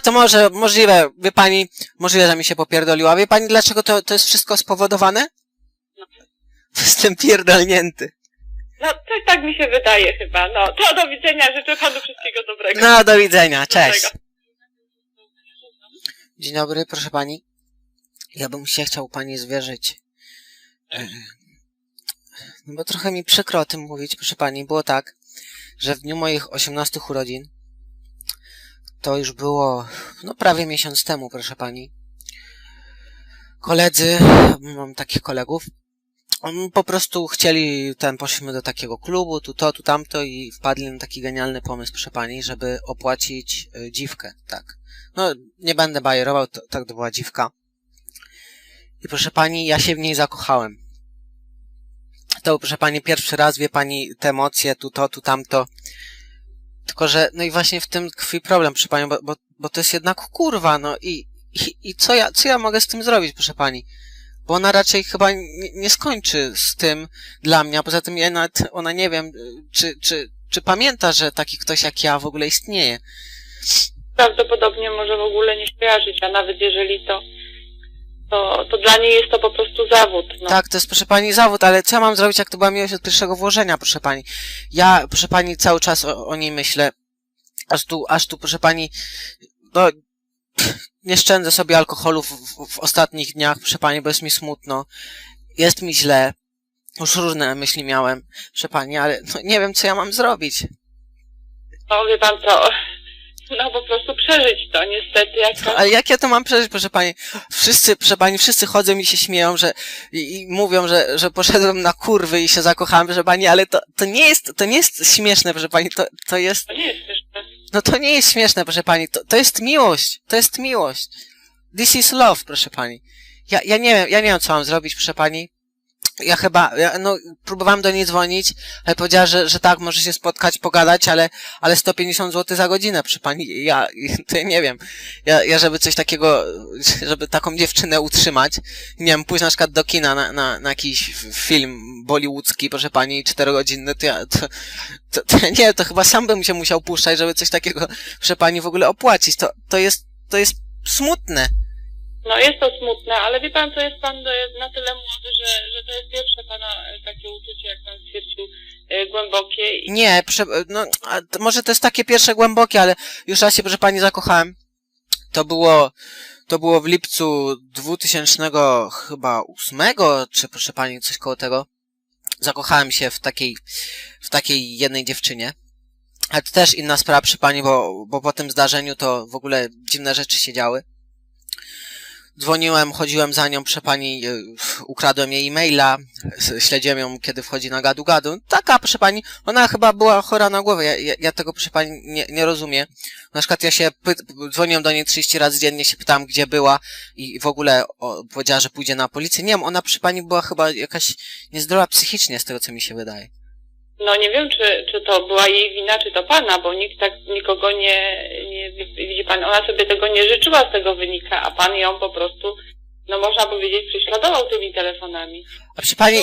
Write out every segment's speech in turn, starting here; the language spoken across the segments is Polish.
A, to może, możliwe, wie pani, możliwe, że mi się popierdoliła. Wie pani, dlaczego to, to jest wszystko spowodowane? No. Jestem pierdolnięty. No, to tak mi się wydaje chyba. No, to do widzenia. Życzę panu wszystkiego dobrego. No, do widzenia, cześć. Dobrego. Dzień dobry, proszę pani. Ja bym się chciał pani zwierzyć. No bo trochę mi przykro o tym mówić, proszę pani. Było tak, że w dniu moich 18 urodzin, to już było, no prawie miesiąc temu, proszę pani. Koledzy, mam takich kolegów, po prostu chcieli, ten, poszliśmy do takiego klubu, tu to, tu tamto i wpadli na taki genialny pomysł, proszę pani, żeby opłacić y, dziwkę, tak. No, nie będę bajerował, to, tak to była dziwka. I proszę pani, ja się w niej zakochałem. To proszę pani, pierwszy raz, wie pani, te emocje, tu to, tu tamto. Tylko, że, no i właśnie w tym tkwi problem, proszę pani, bo, bo, bo to jest jednak kurwa, no i, i, i co ja, co ja mogę z tym zrobić, proszę pani? Bo ona raczej chyba nie, nie skończy z tym dla mnie, a poza tym ja nawet, ona nie wiem, czy, czy, czy pamięta, że taki ktoś jak ja w ogóle istnieje. Prawdopodobnie może w ogóle nie kojarzyć, a nawet jeżeli to, to, to dla niej jest to po prostu zawód. No. Tak, to jest, proszę pani, zawód, ale co ja mam zrobić, jak to była miłość od pierwszego włożenia, proszę pani? Ja, proszę pani, cały czas o, o niej myślę. Aż tu, aż tu, proszę pani, no, nie szczędzę sobie alkoholu w, w, w ostatnich dniach, proszę pani, bo jest mi smutno. Jest mi źle. Już różne myśli miałem, proszę pani, ale no, nie wiem, co ja mam zrobić. No wie pan co, no po prostu przeżyć to niestety. Jak to... Ale jak ja to mam przeżyć, proszę pani? Wszyscy, proszę pani, wszyscy chodzą i się śmieją, że i, i mówią, że, że poszedłem na kurwy i się zakochałem, proszę pani, ale to, to nie jest, to nie jest śmieszne, proszę pani, to, to jest, To nie jest śmieszne. no to nie jest śmieszne, proszę pani, to, to jest miłość, to jest miłość. This is love, proszę pani. Ja, ja nie wiem, ja nie wiem, co mam zrobić, proszę pani. Ja chyba, ja, no, próbowałem do niej dzwonić, ale powiedziała, że, że tak, może się spotkać, pogadać, ale, ale 150 zł za godzinę, proszę pani, ja, to ja nie wiem. Ja, ja, żeby coś takiego, żeby taką dziewczynę utrzymać, nie wiem, pójść na przykład do kina na, na, na jakiś film bollywoodzki, proszę pani, czterogodzinny, to ja, to, to, to nie, to chyba sam bym się musiał puszczać, żeby coś takiego, proszę pani, w ogóle opłacić. To, to jest, to jest smutne. No jest to smutne, ale wie pan co, jest pan e, na tyle młody, że, że to jest pierwsze pana e, takie uczucie, jak pan stwierdził, e, głębokie i Nie, proszę, no, a to może to jest takie pierwsze głębokie, ale już raz się, proszę pani, zakochałem. To było, to było w lipcu 2000 chyba ósmego, czy proszę pani, coś koło tego. Zakochałem się w takiej, w takiej jednej dziewczynie. Ale to też inna sprawa, proszę pani, bo, bo po tym zdarzeniu to w ogóle dziwne rzeczy się działy. Dzwoniłem, chodziłem za nią, proszę pani, y, ukradłem jej e-maila, śledziłem ją, kiedy wchodzi na gadu-gadu. Taka, proszę pani, ona chyba była chora na głowę, ja, ja, ja tego, proszę pani, nie, nie rozumiem. Na przykład ja się py- dzwoniłem do niej 30 razy dziennie, się pytałam, gdzie była i w ogóle o, powiedziała, że pójdzie na policję. Nie wiem, ona, proszę pani, była chyba jakaś niezdrowa psychicznie, z tego, co mi się wydaje. No nie wiem, czy, czy to była jej wina, czy to pana, bo nikt tak nikogo nie, nie, widzi pan, ona sobie tego nie życzyła, z tego wynika, a pan ją po prostu, no można powiedzieć, prześladował tymi telefonami. A proszę pani,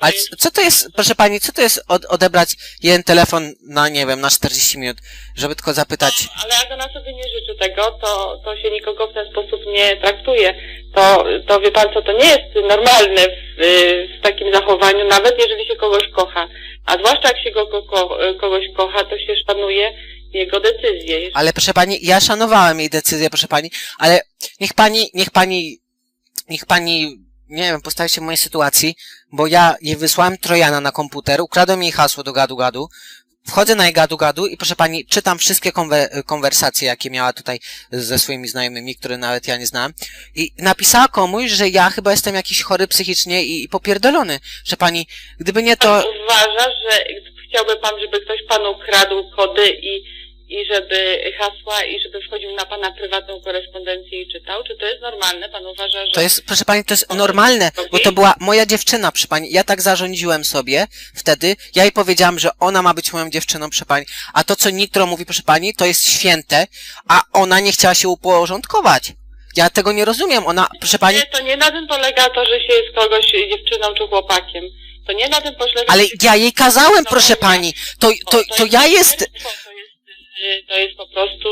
a c- co to jest, proszę pani, co to jest od, odebrać jeden telefon na, nie wiem, na 40 minut, żeby tylko zapytać, Ale jak ona sobie nie życzy tego, to, to się nikogo w ten sposób nie traktuje. To, to wie pan co, to nie jest normalne w, w takim zachowaniu, nawet jeżeli się kogoś kocha. A zwłaszcza jak się go, ko, ko, kogoś kocha, to się szanuje jego decyzje. Ale proszę pani, ja szanowałem jej decyzję, proszę pani, ale niech pani, niech pani, niech pani, nie wiem, postawi się w mojej sytuacji, bo ja jej wysłałem Trojana na komputer, ukradłem jej hasło do gadu-gadu, wchodzę na jej gadu-gadu i proszę pani, czytam wszystkie konwe- konwersacje, jakie miała tutaj ze swoimi znajomymi, które nawet ja nie znałem i napisała komuś, że ja chyba jestem jakiś chory psychicznie i, i popierdolony, że pani, gdyby nie to... Pan uważa, że chciałby pan, żeby ktoś panu kradł kody i, i żeby hasła i żeby wchodził na pana prywatną korespondencję i czytał? Czy to jest normalne? Pan uważa, że... To jest, proszę pani, to jest normalne, bo to była moja dziewczyna, proszę pani. Ja tak zarządziłem sobie wtedy. Ja jej powiedziałam, że ona ma być moją dziewczyną, proszę pani. A to, co Nitro mówi, proszę pani, to jest święte, a ona nie chciała się uporządkować. Ja tego nie rozumiem. Ona, proszę pani, Nie, to nie na tym polega to, że się jest kogoś dziewczyną czy chłopakiem. To nie na tym polega... ale ja jej kazałem, proszę pani. To, to, to ja jest, To jest po prostu,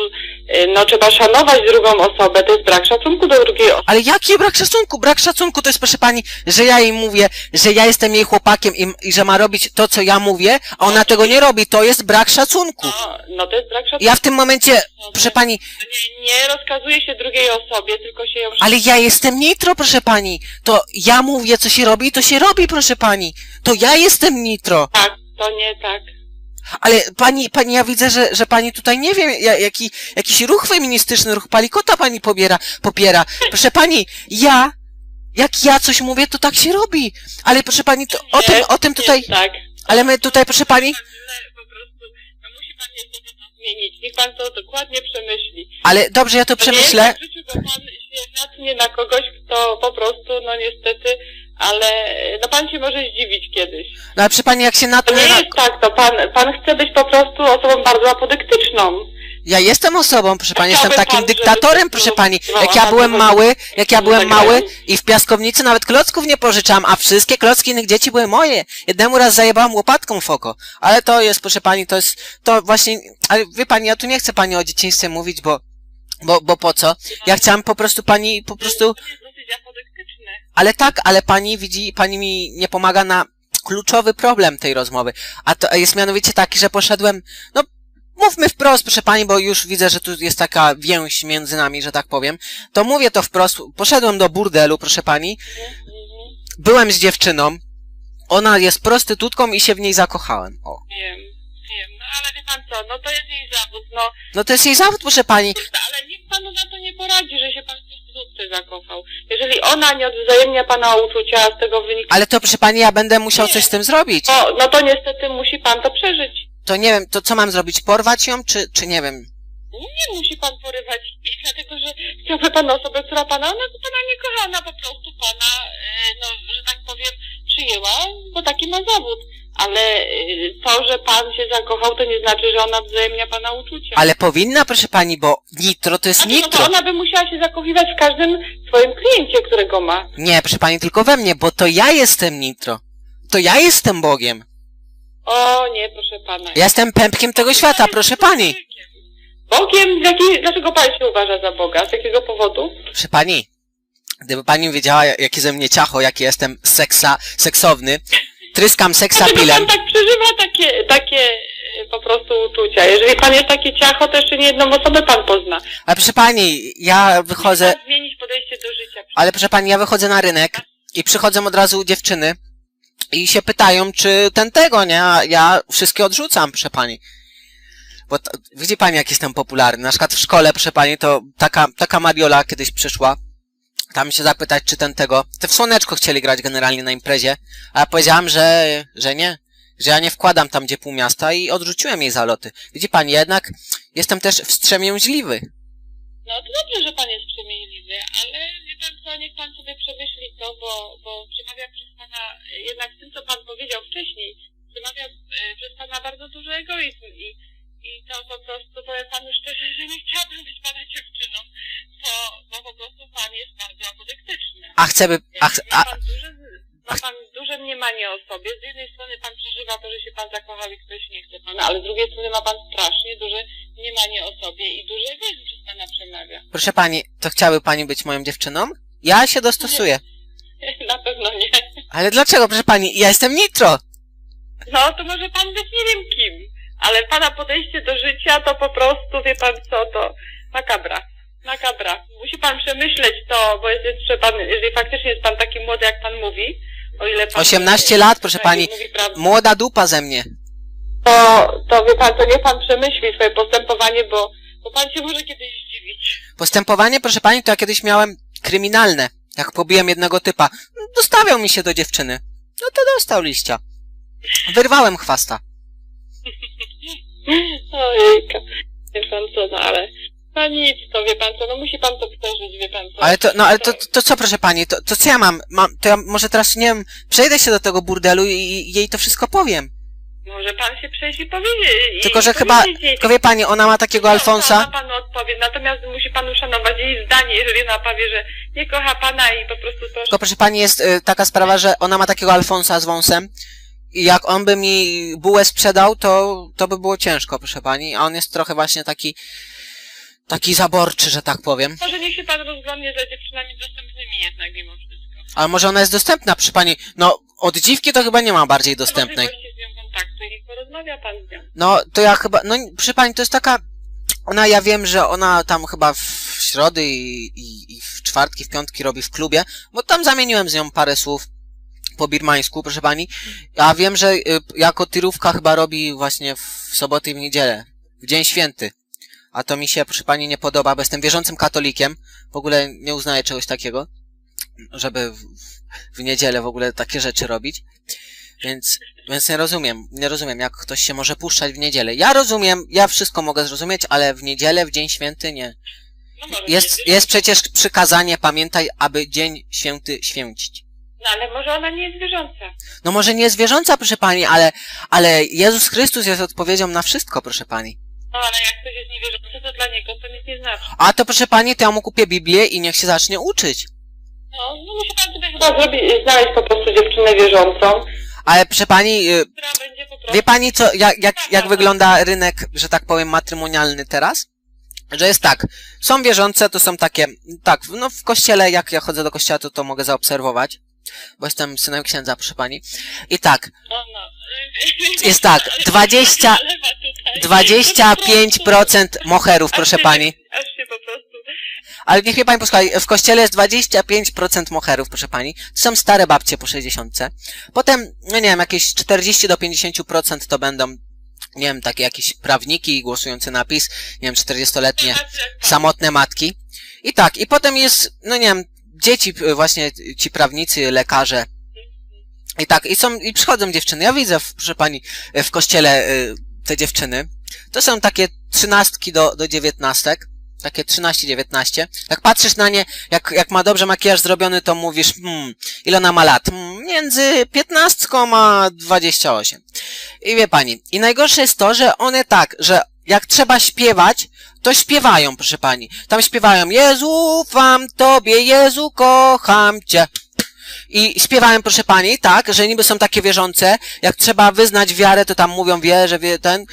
y, no trzeba szanować drugą osobę, to jest brak szacunku do drugiej osoby. Ale jaki brak szacunku? Brak szacunku to jest, proszę pani, że ja jej mówię, że ja jestem jej chłopakiem i, i że ma robić to, co ja mówię, a ona tego nie robi. To jest brak szacunku. No, no to jest brak szacunku. Ja w tym momencie, proszę pani, Nie, nie rozkazuje się drugiej osobie, tylko się ją ale ja jestem nitro, proszę pani. To ja mówię, co się robi, to się robi, proszę pani. To ja jestem nitro. Tak, to nie tak. Ale pani, pani, ja widzę, że, że pani tutaj nie wiem, ja- jaki, jakiś ruch feministyczny, ruch palikota pani pobiera, popiera. Proszę pani, ja, jak ja coś mówię, to tak się robi. Ale proszę pani, to, o Nie, tym, o tym tutaj, Nie, tak. ale my tutaj, proszę pani, Po prostu, no musi pan niestety to zmienić. Niech pan to dokładnie przemyśli. ale dobrze, ja to To nie przemyślę. jest w życiu, bo pan się natnie na kogoś, kto po prostu, no niestety, ale no pan się może zdziwić kiedyś. No ale proszę pani, jak się To natnę nie na... jest tak, to pan, pan chce być po prostu osobą bardzo apodyktyczną. Ja jestem osobą, proszę pani, jestem Chciałby takim pan, żeby dyktatorem, to proszę pani. Jak ja byłem mały, jak ja byłem mały i w piaskownicy nawet klocków nie pożyczam, a wszystkie klocki innych dzieci były moje. Jednemu raz zajebałam łopatką w oko. Ale to jest, proszę pani, to jest, to właśnie, ale wie pani, ja tu nie chcę pani o dzieciństwie mówić, bo, bo, bo po co? Ja chciałam po prostu pani, po prostu, To ale tak, ale pani widzi, pani mi nie pomaga na kluczowy problem tej rozmowy. A to jest mianowicie taki, że poszedłem, no, mówmy wprost, proszę pani, bo już widzę, że tu jest taka więź między nami, że tak powiem. To mówię to wprost. Poszedłem do burdelu, proszę pani. Byłem z dziewczyną. Ona jest prostytutką i się w niej zakochałem. O. Wiem, wiem, no ale wie pan co, no to jest jej zawód, no No to jest jej zawód, proszę pani. ale nikt panu na to nie poradzi, że się prostytutce zakochał. Jeżeli ona nie odwzajemnia pana uczucia, z tego wynika, Ale to, proszę pani, ja będę musiał coś z tym zrobić. no, no to niestety musi pan to przeżyć. To nie wiem, to co mam zrobić? Porwać ją, czy, czy nie wiem? Nie musi pan porywać dlatego że chciałby pan osobę, która pana, ona pana nie kocha, ona po prostu pana, e, no, że tak powiem, przyjęła, bo taki ma zawód. Ale e, to, że pan się zakochał, to nie znaczy, że ona wzajemnia pana uczucia. Ale powinna, proszę pani, bo nitro to jest Znaczy, no to nitro. ona by musiała się zakochiwać w każdym swoim kliencie, którego ma. Nie, proszę pani, tylko we mnie, bo to ja jestem nitro. To ja jestem Bogiem. O nie, proszę pana. Ja jestem pępkiem tego świata, proszę pani. Bogiem? Z jakiej, dlaczego pan się uważa za Boga? Z jakiego powodu? Proszę pani, gdyby pani wiedziała, jakie ze mnie ciacho, jaki jestem seksa, seksowny, tryskam seksapilem. pan tak przeżywa takie, takie e, po prostu uczucia? Jeżeli pan jest takie ciacho, to jeszcze nie jedną osobę pan pozna. Ale proszę pani, ja wychodzę, Pan zmienić podejście do życia. ale proszę pani, ja wychodzę na rynek i przychodzą od razu dziewczyny i się pytają, czy ten tego, nie? A ja wszystkie odrzucam, proszę pani. Bo to, widzi pani, jak jestem popularny. Na przykład w szkole, proszę pani, to taka, taka Mariola kiedyś przyszła, tam się zapytać, czy ten tego. Te w słoneczko chcieli grać generalnie na imprezie, a ja powiedziałam, że, że nie. Że ja nie wkładam tam, gdzie pół miasta i odrzuciłem jej zaloty. Widzi pani, jednak jestem też wstrzemięźliwy. No to dobrze, że pan jest przemienliwy, ale wie pan co, niech pan sobie przemyśli to, bo, bo przemawia przez pana, jednak tym, co pan powiedział wcześniej, przemawia e, przez pana bardzo duży egoizm i, i to po prostu powiem panu szczerze, że nie chciałabym być pana dziewczyną, bo, bo pan jest bardzo apodyktyczny. A chcę by, a, ch- a, pan duże, ma pan duże mniemanie o sobie. Z jednej strony pan przeżywa to, że się pan zakochał i ktoś nie chce pana, ale z drugiej strony ma pan strasznie duże mniemanie o sobie i duży egoizm przez pana przemawia. proszę pani, to chciałaby pani być moją dziewczyną? Ja się dostosuję. Na pewno nie. Ale dlaczego, proszę pani? Ja jestem nitro. No to może pan być nie wiem kim, ale pana podejście do życia to po prostu, wie pan co, to makabra. Makabra. Musi pan przemyśleć to, bo jest jeszcze pan, jeżeli faktycznie jest pan taki młody, jak pan mówi, o ile pan... 18 lat, proszę pani. Młoda dupa ze mnie. to, to wie pan, to niech pan przemyśli swoje postępowanie, bo, bo pan się może kiedyś zdziwić. Postępowanie, proszę pani, to ja kiedyś miałem kryminalne. Jak pobiłem jednego typa. Dostawiał mi się do dziewczyny. No to dostał liścia. Wyrwałem chwasta. Ojejka. Wie pan co, no ale... No nic, to wie pan co, no musi pan to przeżyć, wie pan co. Ale to, no ale to, to co, proszę pani, to, to co ja mam? mam? To ja może teraz, nie wiem, przejdę się do tego burdelu i, i jej to wszystko powiem. Może pan się przejść i powiedzieć. i Tylko, że chyba, powiedzieć jej- tylko wie pani, ona ma takiego No, Alfonsa. Ona panu odpowie, natomiast musi pan uszanować jej zdanie, jeżeli ona powie, że nie kocha pana i po prostu to... Tylko proszę pani, jest y, taka sprawa, że ona ma takiego Alfonsa z wąsem i jak on by mi bułę sprzedał, to, to by było ciężko, proszę pani. A on jest trochę właśnie taki, taki zaborczy, że tak powiem. Może niech się pan rozglądnie za dziewczynami dostępnymi jednak mimo wszystko. Ale może ona jest dostępna, proszę pani. No, od dziwki to chyba nie ma bardziej dostępnej. Możliwości z nią kontaktu i niech porozmawia pan z nią. No, to ja chyba, no, proszę pani, to jest taka, ona, ja wiem, że ona tam chyba w środy i, i, i w czwartki, w piątki robi w klubie, bo tam zamieniłem z nią parę słów po birmańsku, proszę pani. A wiem, że y, jako tirówka chyba robi właśnie w soboty i w niedzielę, w dzień święty. A to mi się, proszę pani, nie podoba, bo jestem wierzącym katolikiem. W ogóle nie uznaję czegoś takiego, żeby w, w niedzielę w ogóle takie rzeczy robić. Więc, więc nie rozumiem, nie rozumiem, jak ktoś się może puszczać w niedzielę. Ja rozumiem, ja wszystko mogę zrozumieć, ale w niedzielę, w dzień święty nie. No Jest, jest przecież przykazanie, pamiętaj, aby dzień święty święcić. No ale może ona nie jest wierząca. No może nie zwierząca, proszę pani, ale, ale Jezus Chrystus jest odpowiedzią na wszystko, proszę pani. No ale jak ktoś jest niewierzący, to dla niego to nic nie znaczy. A to proszę pani, to ja mu kupię Biblię i niech się zacznie uczyć. No, no musi pan sobie chyba zrobić, znaleźć po prostu dziewczynę wierzącą, Ale proszę pani, y, która będzie po prostu... wie pani co, jak, jak, jak wygląda rynek, że tak powiem, matrymonialny teraz? Że jest tak, są wierzące, to są takie, tak, no w kościele, jak ja chodzę do kościoła, to to mogę zaobserwować, bo jestem synem księdza, proszę pani. I tak, No, no. Jest tak, Ale- 20 ale ma tutaj- 25% moherów, proszę pani. Ale niech mnie pani posłuchaj, w kościele jest 25% moherów, proszę pani. To są stare babcie po 60. Potem, no nie wiem, jakieś 40 do 50% to będą, nie wiem, takie jakieś prawniki głosujący na PiS, nie wiem, 40-letnie Tacy jak pan. samotne matki. I tak, i potem jest, no nie wiem, dzieci, y, właśnie ci prawnicy, lekarze. I tak, i są, i przychodzą dziewczyny. Ja widzę, proszę pani, w kościele y, te dziewczyny. To są takie trzynastki do, do dziewiętnastek. Takie 13-19. Jak patrzysz na nie, jak, jak ma dobrze makijaż zrobiony, to mówisz, hmm, ile ona ma lat? Hmm, między 15 a 28. I wie pani, i najgorsze jest to, że one tak, że jak trzeba śpiewać, to śpiewają, proszę pani. Tam śpiewają, Jezu, ufam Tobie, Jezu, kocham Cię. I śpiewają, proszę pani, tak, że niby są takie wierzące, jak trzeba wyznać wiarę, to tam mówią, wierzę, wie, ten,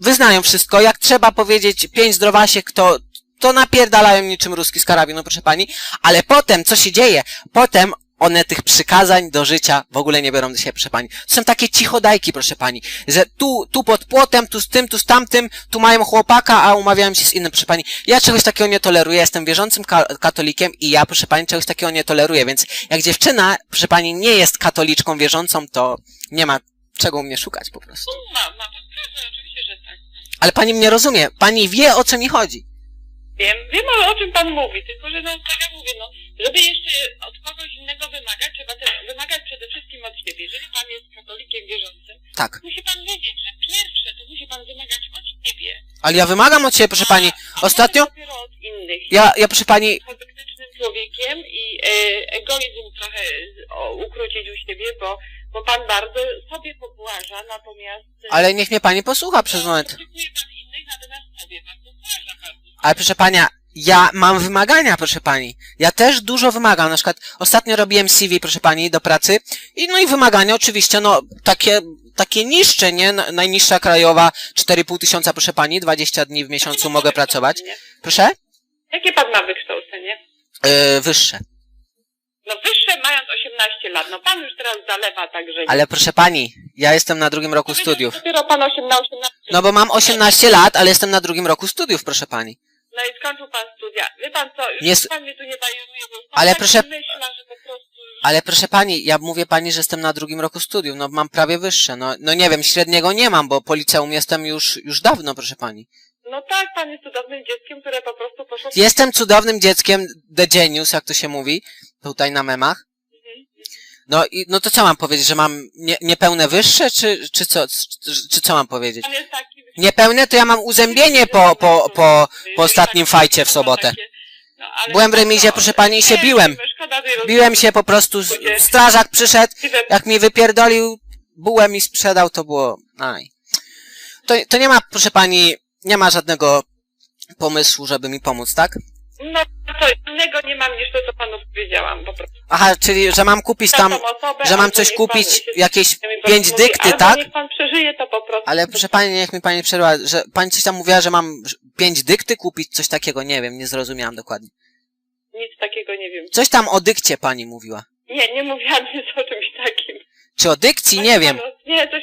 wyznają wszystko, jak trzeba powiedzieć pięć zdrowasiek, to, to napierdalają niczym ruski z karabinu, proszę pani, ale potem, co się dzieje? Potem one tych przykazań do życia w ogóle nie biorą do siebie, proszę pani. To są takie cichodajki, proszę pani, że tu, tu pod płotem, tu z tym, tu z tamtym, tu mają chłopaka, a umawiają się z innym, proszę pani. Ja czegoś takiego nie toleruję, jestem wierzącym ka katolikiem i ja, proszę pani, czegoś takiego nie toleruję, więc jak dziewczyna, proszę pani, nie jest katoliczką wierzącą, to nie ma czego u mnie szukać po prostu. Ma, ma pan rację, oczywiście, że tak. Ale pani mnie rozumie, pani wie o co mi chodzi. Wiem, wiem o, o czym pan mówi, tylko że no, tak jak mówię, no, żeby jeszcze od kogoś innego wymagać, trzeba też wymagać przede wszystkim od siebie. Jeżeli pan jest katolikiem wierzącym, Tak. musi pan wiedzieć, że pierwsze to musi pan wymagać od siebie. Ale ja wymagam od siebie, proszę pani. Ostatnio, od innych. ja, ja proszę pani, człowiekiem i e, egoizm trochę o, ukrócić u siebie, bo, bo pan bardzo sobie pobłaża, natomiast... e, ale niech mnie pani posłucha przez moment. Oczekuje pan innych, natomiast sobie pan pobłaża bardzo. Ale proszę pana, ja mam wymagania, proszę pani. Ja też dużo wymagam. Na przykład ostatnio robiłem CV, proszę pani, do pracy. I no i wymagania oczywiście, no takie, takie niższe, nie? Na- Najniższa krajowa 4,5 tysiąca, proszę pani, 20 dni w miesiącu mogę pracować. Proszę? Jakie pan ma wykształcenie? Yy, wyższe. No wyższe mając 18 lat. No pan już teraz zalewa także. Ale proszę pani, ja jestem na drugim roku Powiedział, studiów. Dopiero pan 8 na 18. No bo mam 18 lat, ale jestem na drugim roku studiów, proszę pani. No i skończył pan studia. Wie pan co, już Nie s- pan mnie tu nie bajeruje, bo pan Ale tak proszę- myśla, że po prostu... Ale proszę pani, ja mówię pani, że jestem na drugim roku studiów, no mam prawie wyższe, no, no nie wiem, średniego nie mam, bo po liceum jestem już, już dawno, proszę pani. No tak, pan jest cudownym dzieckiem, które po prostu poszło... Jestem cudownym dzieckiem, the genius, jak to się mówi, tutaj na memach. Mhm. No i, no to co mam powiedzieć, że mam nie, niepełne wyższe, czy, czy co, czy, czy co mam powiedzieć? Pan jest taki... Niepełne to ja mam uzębienie po, po, po, po ostatnim fajcie w sobotę. Byłem w remizie, proszę pani, i się biłem. Biłem się po prostu, strażak przyszedł, jak mi wypierdolił, bułę mi sprzedał, to było, aj. To, to nie ma, proszę pani, nie ma żadnego pomysłu, żeby mi pomóc, tak? No co innego nie mam niż to, co panu powiedziałam po prostu. Aha, czyli, że mam kupić tam, osobę, że mam albo coś niech pan kupić, się jakieś pięć dykty, albo tak? niech pan przeżyje to po prostu. Ale proszę pani, niech mi pani przerwa, że pani coś tam mówiła, że mam pięć dykty kupić, coś takiego, nie wiem, nie zrozumiałam dokładnie. Nic takiego nie wiem. Coś tam o dykcie pani mówiła. Nie, nie mówiłam nic o czymś takim. Czy o dykcji? Nie wiem. Panu- Nie, coś